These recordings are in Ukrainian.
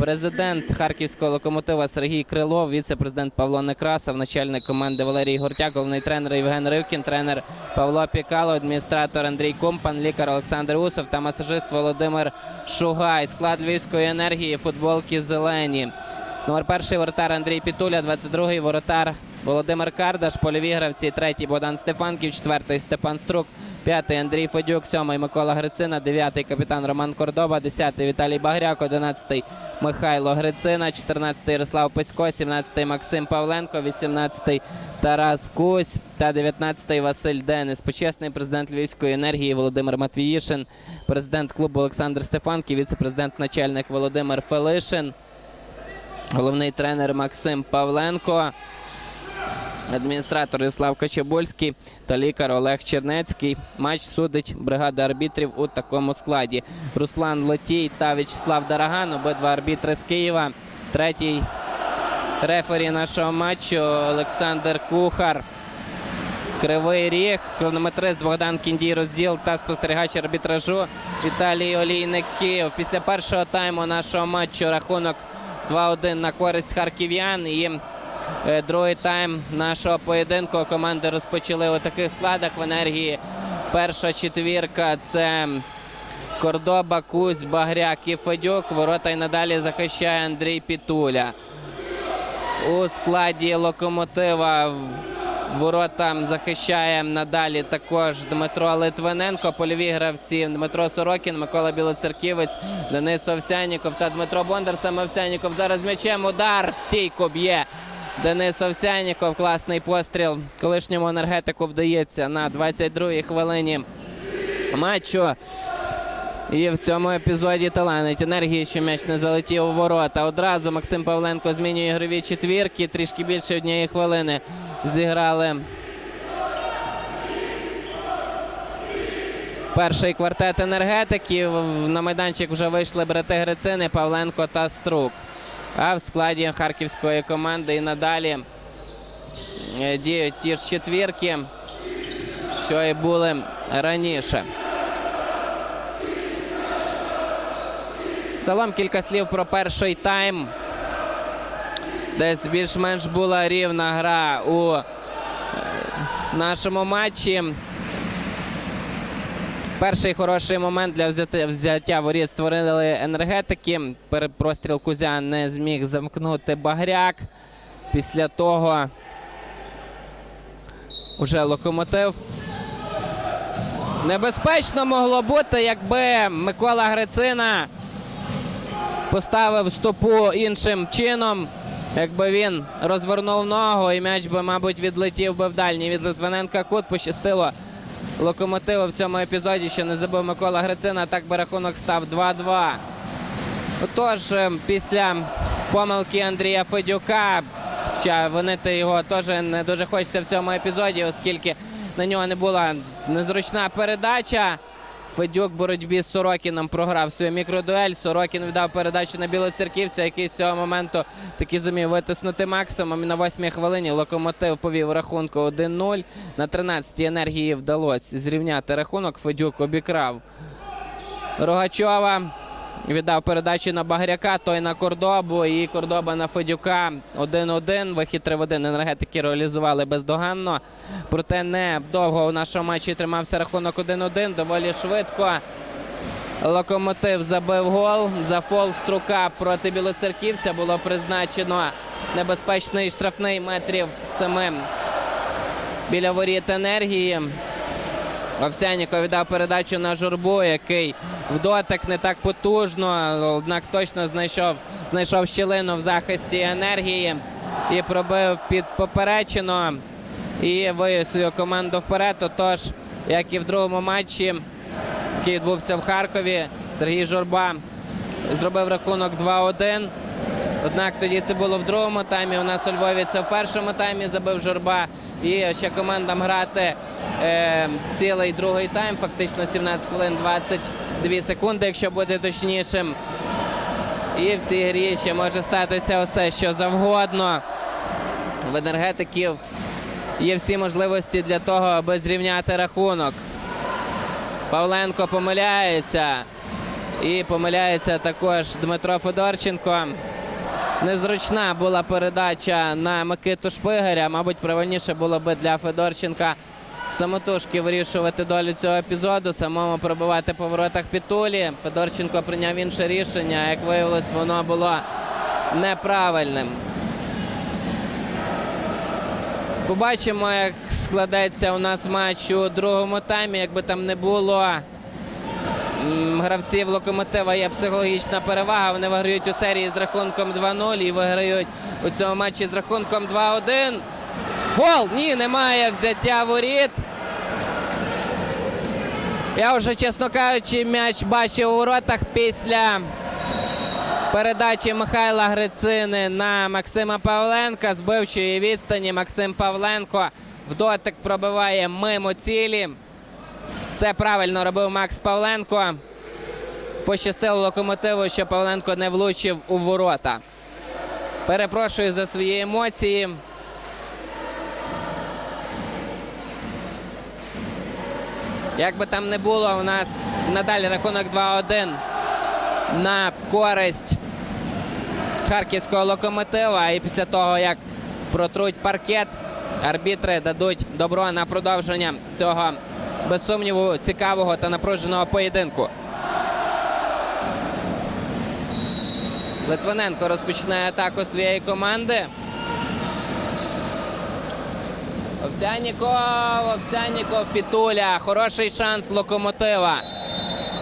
президент харківського локомотива Сергій Крилов, віце-президент Павло Некрасов, начальник команди Валерій Гортяк, головний тренер Євген Ривкін, тренер Павло Пікало, адміністратор Андрій Компан, лікар Олександр Усов та масажист Володимир Шугай. Склад львівської енергії, футболки зелені. Номер перший воротар Андрій Пітуля, 22-й воротар Володимир Кардаш, польові гравці, третій Богдан Стефанків, четвертий Степан Струк, п'ятий Андрій Федюк, сьомий Микола Грицина, дев'ятий капітан Роман Кордоба, десятий Віталій Багряк, одинадцятий Михайло Грицина, чотирнадцятий Ярослав Писько, сімнадцятий Максим Павленко, вісімнадцятий Тарас Кусь та дев'ятнадцятий Василь Денис. Почесний президент Львівської енергії Володимир Матвіїшин, президент клубу Олександр Стефанків, віце-президент начальник Володимир Фелишин. Головний тренер Максим Павленко, адміністратор Ярослав Качабольський та лікар Олег Чернецький. Матч судить бригада арбітрів у такому складі. Руслан Лотій та В'ячеслав Дараган, обидва арбітри з Києва. Третій рефері нашого матчу Олександр Кухар. Кривий ріг, хронометрист Богдан Кіндій розділ та спостерігач арбітражу Віталій Олійників. Після першого тайму нашого матчу рахунок 2-1 на користь харків'ян. І другий тайм нашого поєдинку команди розпочали у таких складах в енергії. Перша четвірка це Кордоба, Кузь, Багряк і Федюк. Ворота й надалі захищає Андрій Пітуля. У складі локомотива ворота захищає надалі також Дмитро Литвиненко, польові гравці Дмитро Сорокін, Микола Білоцерківець, Денис Овсяніков та Дмитро Бондар. Саме Овсяніков зараз м'ячем удар в стійку б'є. Денис Овсяніков, класний постріл. Колишньому енергетику вдається на 22-й хвилині матчу. І в цьому епізоді таланить енергії, що м'яч не залетів у ворота. Одразу Максим Павленко змінює ігрові четвірки. Трішки більше однієї хвилини зіграли. Перший квартет енергетиків. На майданчик вже вийшли брати Грицини, Павленко та Струк. А в складі харківської команди і надалі е, діють ті ж четвірки, що і були раніше. Загалом кілька слів про перший тайм. Десь більш-менш була рівна гра у е, нашому матчі. Перший хороший момент для взяти- взяття воріт створили енергетики. Простріл Кузя не зміг замкнути Багряк. Після того уже локомотив. Небезпечно могло бути, якби Микола Грицина поставив стопу іншим чином. Якби він розвернув ногу і м'яч би, мабуть, відлетів би в дальній від Литвиненка кут. Пощастило локомотиву в цьому епізоді, що не забив Микола Грицина. Так би рахунок став 2-2. Отож, е, після помилки Андрія Федюка, хоча винити його теж не дуже хочеться в цьому епізоді, оскільки на нього не була незручна передача. Федюк в боротьбі з Сорокіном програв свою мікродуель. Сорокін віддав передачу на білоцерківця, який з цього моменту таки зумів витиснути максимум. На восьмій хвилині локомотив повів рахунку 1-0. На 13-й енергії вдалося зрівняти рахунок. Федюк обікрав Рогачова. Віддав передачу на Багряка, той на Кордобу і Кордоба на Федюка 1-1. Вихід 3 в 1 енергетики реалізували бездоганно. Проте не довго у нашому матчі тримався рахунок 1-1. Доволі швидко. Локомотив забив гол. За фол струка проти білоцерківця було призначено небезпечний штрафний метрів семи біля воріт енергії. Овсяніков віддав передачу на журбу, який в дотик не так потужно, однак точно знайшов, знайшов щілину в захисті енергії і пробив під поперечину і вивів свою команду вперед. Отож, як і в другому матчі, який відбувся в Харкові, Сергій Журба зробив рахунок 2-1. Однак тоді це було в другому таймі. У нас у Львові це в першому таймі забив журба. І ще командам грати е, цілий другий тайм, фактично 17 хвилин 22 секунди, якщо бути точнішим. І в цій грі ще може статися усе, що завгодно. В енергетиків є всі можливості для того, аби зрівняти рахунок. Павленко помиляється. І помиляється також Дмитро Федорченко. Незручна була передача на Микиту Шпигаря. Мабуть, правильніше було би для Федорченка самотужки вирішувати долю цього епізоду, самому пробивати по воротах Пітулі. Федорченко прийняв інше рішення. Як виявилось, воно було неправильним. Побачимо, як складеться у нас матч у другому таймі. Якби там не було гравців локомотива, є психологічна перевага. Вони виграють у серії з рахунком 2-0 і виграють у цьому матчі з рахунком 2-1. Гол! Ні, немає взяття воріт. Я вже, чесно кажучи, м'яч бачив у воротах після передачі Михайла Грицини на Максима Павленка. З бивчої відстані Максим Павленко в дотик пробиває мимо цілі. Все правильно робив Макс Павленко. Пощастило локомотиву, що Павленко не влучив у ворота. Перепрошую за свої емоції. Як би там не було, у нас надалі рахунок 2-1 на користь харківського локомотива. І після того, як протруть паркет, арбітри дадуть добро на продовження цього, без сумніву, цікавого та напруженого поєдинку. Литвиненко розпочинає атаку своєї команди. Овсяніков, Овсяніков, Пітуля. Хороший шанс локомотива.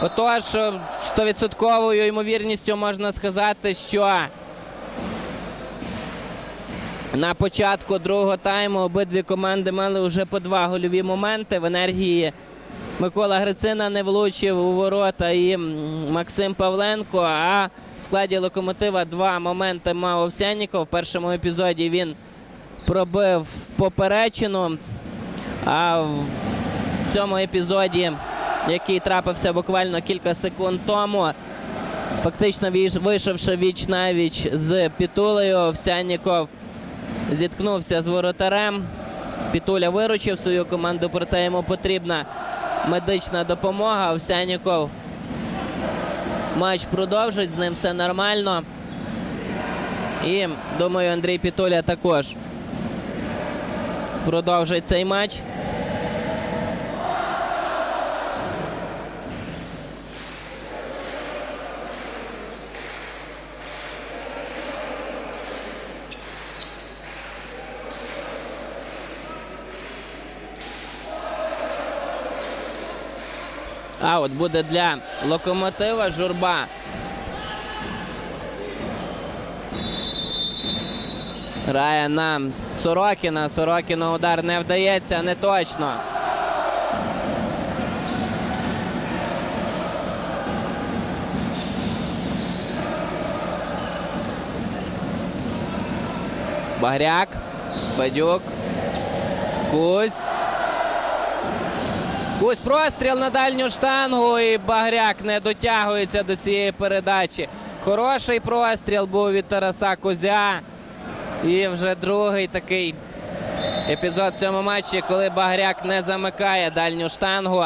Отож, 100% ймовірністю можна сказати, що на початку другого тайму обидві команди мали вже по два гольові моменти. В енергії Микола Грицина не влучив у ворота і Максим Павленко. А в складі локомотива два моменти мав Овсяніков. В першому епізоді він пробив поперечину. А в цьому епізоді, який трапився буквально кілька секунд тому, фактично вийшовши віч на віч з Пітулею, Овсянніков зіткнувся з воротарем. Пітуля виручив свою команду, проте йому потрібна медична допомога. Овсяніков матч продовжить, з ним все нормально. І думаю, Андрій Пітуля також продовжить цей матч. А от буде для локомотива журба. Грає на Сорокіна. Сорокіна удар не вдається, не точно. Багряк, Федюк, Кузь. Кузь простріл на дальню штангу і Багряк не дотягується до цієї передачі. Хороший простріл був від Тараса Кузя. І вже другий такий епізод в цьому матчі, коли Багряк не замикає дальню штангу.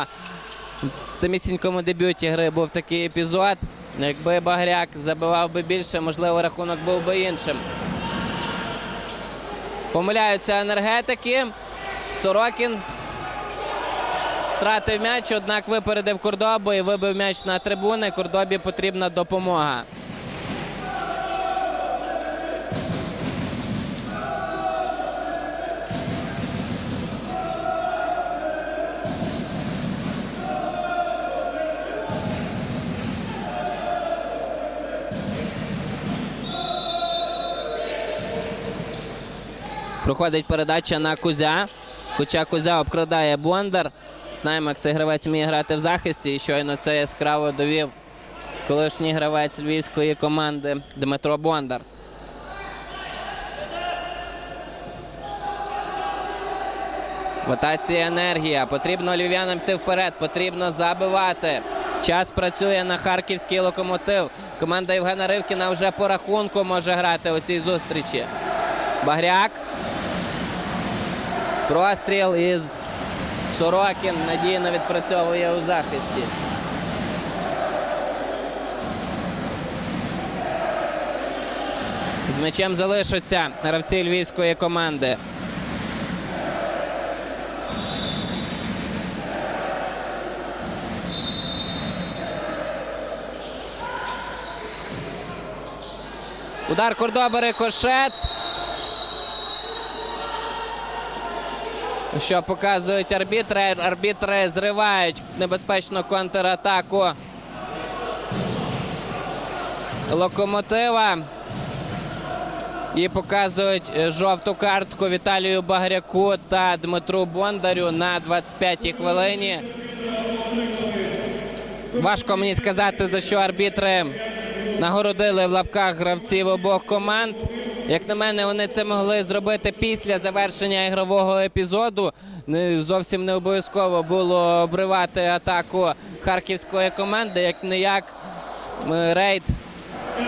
В самісінькому дебюті гри був такий епізод. Якби Багряк забивав би більше, можливо, рахунок був би іншим. Помиляються енергетики. Сорокін втратив м'яч, однак випередив Кордобу і вибив м'яч на трибуни. Кордобі потрібна допомога. Проходить передача на Кузя. Хоча Кузя обкрадає Бондар. Знаємо, як цей гравець вміє грати в захисті. І щойно це яскраво довів колишній гравець львівської команди Дмитро Бондар. Ротація енергія. Потрібно львів'янам йти вперед, потрібно забивати. Час працює на харківський локомотив. Команда Євгена Ривкіна вже по рахунку може грати у цій зустрічі. Багряк. Простріл із Сорокін надійно відпрацьовує у захисті. З м'ячем залишаться гравці львівської команди. Удар Кордоба кошет. Що показують арбітри? Арбітри зривають небезпечну контратаку локомотива. І показують жовту картку Віталію Багряку та Дмитру Бондарю на 25-й хвилині. Важко мені сказати, за що арбітри нагородили в лапках гравців обох команд. Як на мене, вони це могли зробити після завершення ігрового епізоду. Зовсім не обов'язково було обривати атаку харківської команди, як не як рейд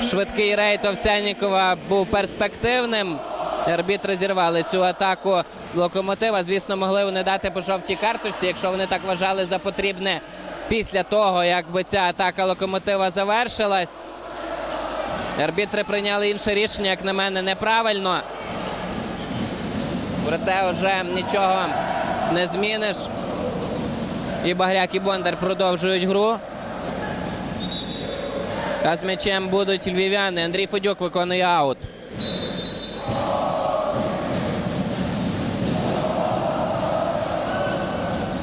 Швидкий рейд Овсяннікова був перспективним. Арбітри зірвали цю атаку локомотива. Звісно, могли вони дати по жовтій карточці, якщо вони так вважали за потрібне після того, як би ця атака локомотива завершилась. Арбітри прийняли інше рішення, як на мене, неправильно. Проте вже нічого не зміниш. І Багряк, і Бондар продовжують гру. А з м'ячем будуть львів'яни. Андрій Федюк виконує аут.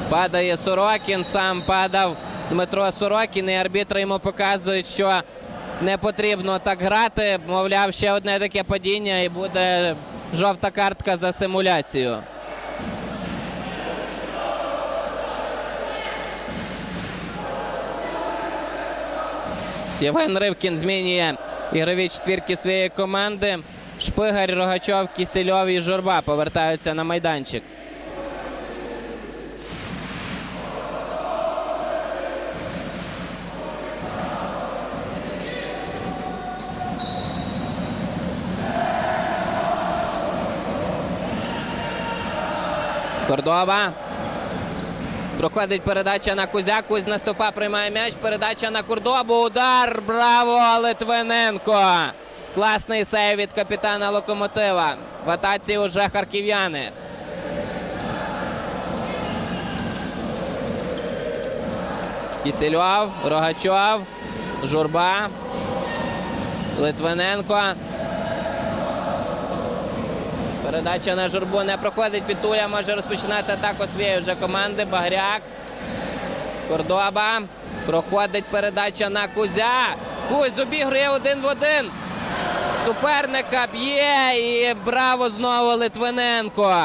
Падає Сорокін, сам падав Дмитро Сорокін, і арбітри йому показують, що не потрібно так грати. Мовляв, ще одне таке падіння і буде жовта картка за симуляцію. Євген Ривкін змінює ігрові четвірки своєї команди. Шпигарь, Рогачов, Кісельов і Журба повертаються на майданчик. Кордова. Проходить передача на Кузя. Кузь наступа, приймає м'яч. Передача на Курдобу. Удар. Браво! Литвиненко. Класний сейв від капітана локомотива. В атаці уже харків'яни. Кісельов, Рогачов, Журба, Литвиненко. Передача на журбу не проходить. Пітуля може розпочинати атаку своєї вже команди. Багряк. Кордоба. Проходить передача на Кузя. Кузь обігрує один в один. Суперника б'є і браво знову Литвиненко.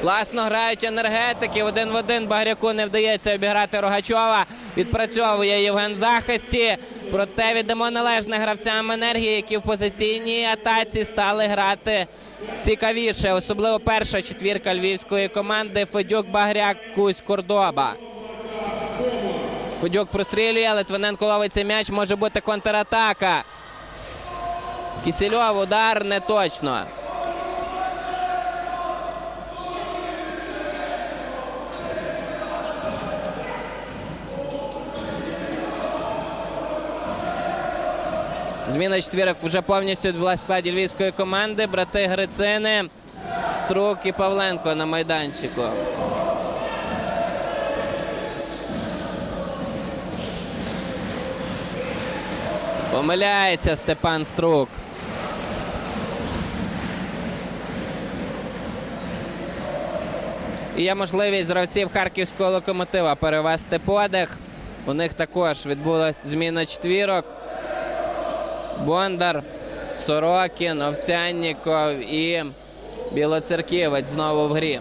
Класно грають енергетики. Один в один Багряку не вдається обіграти Рогачова. Відпрацьовує Євген в захисті. Проте віддамо належне гравцям енергії, які в позиційній атаці стали грати цікавіше. Особливо перша четвірка львівської команди Федюк, Багряк, Кузь, Кордоба. Федюк прострілює, Литвиненко ловить цей м'яч. Може бути контратака. Кісельов удар не точно. Зміна четвірок вже повністю в складі львівської команди. Брати Грицини, Струк і Павленко на майданчику. Помиляється Степан Струк. І є можливість гравців харківського локомотива перевести подих. У них також відбулася зміна четвірок. Бондар, Сорокін, Овсянніков і Білоцерківець знову в грі.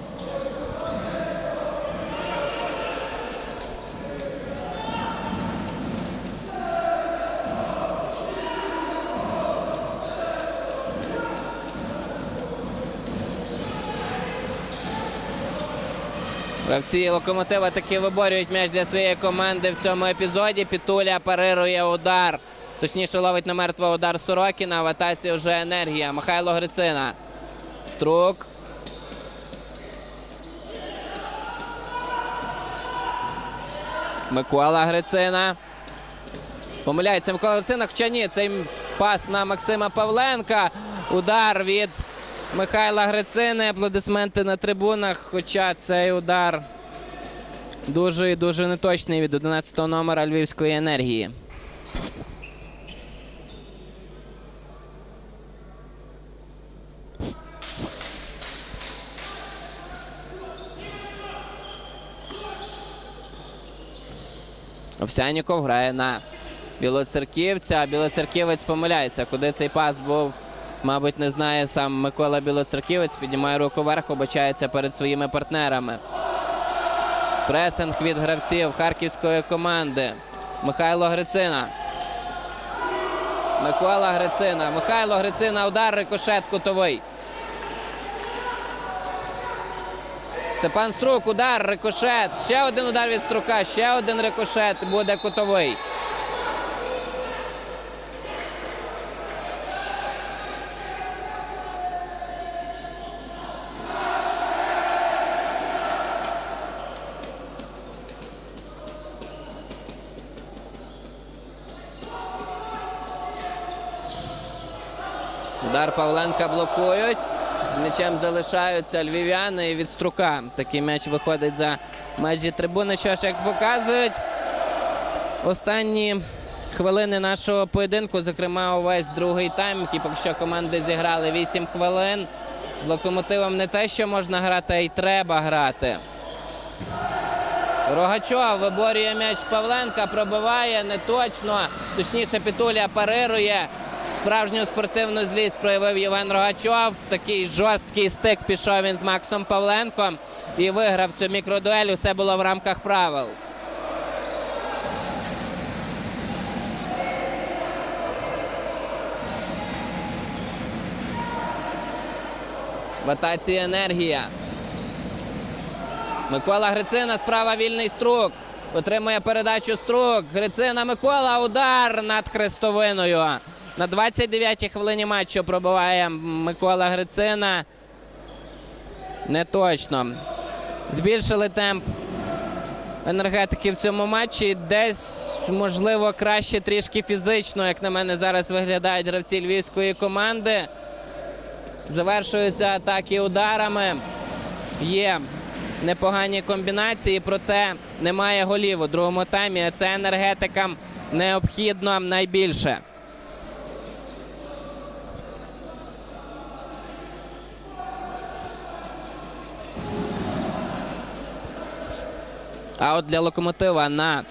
Гравці локомотива таки виборюють м'яч для своєї команди в цьому епізоді. Пітуля парирує удар. Точніше ловить на мертвий удар Сорокіна. В атаці вже енергія. Михайло Грицина. Струк. Микола Грицина. Помиляється Микола Грицина, хоча ні, цей пас на Максима Павленка. Удар від Михайла Грицини. Аплодисменти на трибунах. Хоча цей удар дуже і дуже неточний від 11-го номера Львівської енергії. Овсяніков грає на білоцерківця. а Білоцерківець помиляється. Куди цей пас був, мабуть, не знає сам Микола Білоцерківець. Піднімає руку вверх, обачається перед своїми партнерами. Пресинг від гравців харківської команди. Михайло Грицина. Микола Грицина. Михайло Грицина. Удар рикошет кутовий. Степан Струк, удар, рикошет. Ще один удар від струка, ще один рикошет буде кутовий. Удар Павленка блокують. М'ячем залишаються львів'яни і від струка. Такий м'яч виходить за межі трибуни. Що ж, як показують, останні хвилини нашого поєдинку, зокрема, увесь другий тайм, який поки що команди зіграли 8 хвилин. Локомотивом не те, що можна грати, а й треба грати. Рогачов виборює м'яч Павленка, пробиває не точно. Точніше, Пітуля парирує. Справжню спортивну злість проявив Євген Рогачов. Такий жорсткий стик пішов він з Максом Павленком і виграв цю мікродуель. Усе було в рамках правил. В атаці енергія. Микола Грицина, справа вільний струк. Отримує передачу струк. Грицина Микола. Удар над хрестовиною. На 29-й хвилині матчу пробиває Микола Грицина. Не точно. Збільшили темп енергетики в цьому матчі. Десь, можливо, краще трішки фізично, як на мене, зараз виглядають гравці львівської команди. Завершуються атаки ударами. Є непогані комбінації, проте немає голів у другому таймі. Це енергетикам необхідно найбільше. А от для локомотива на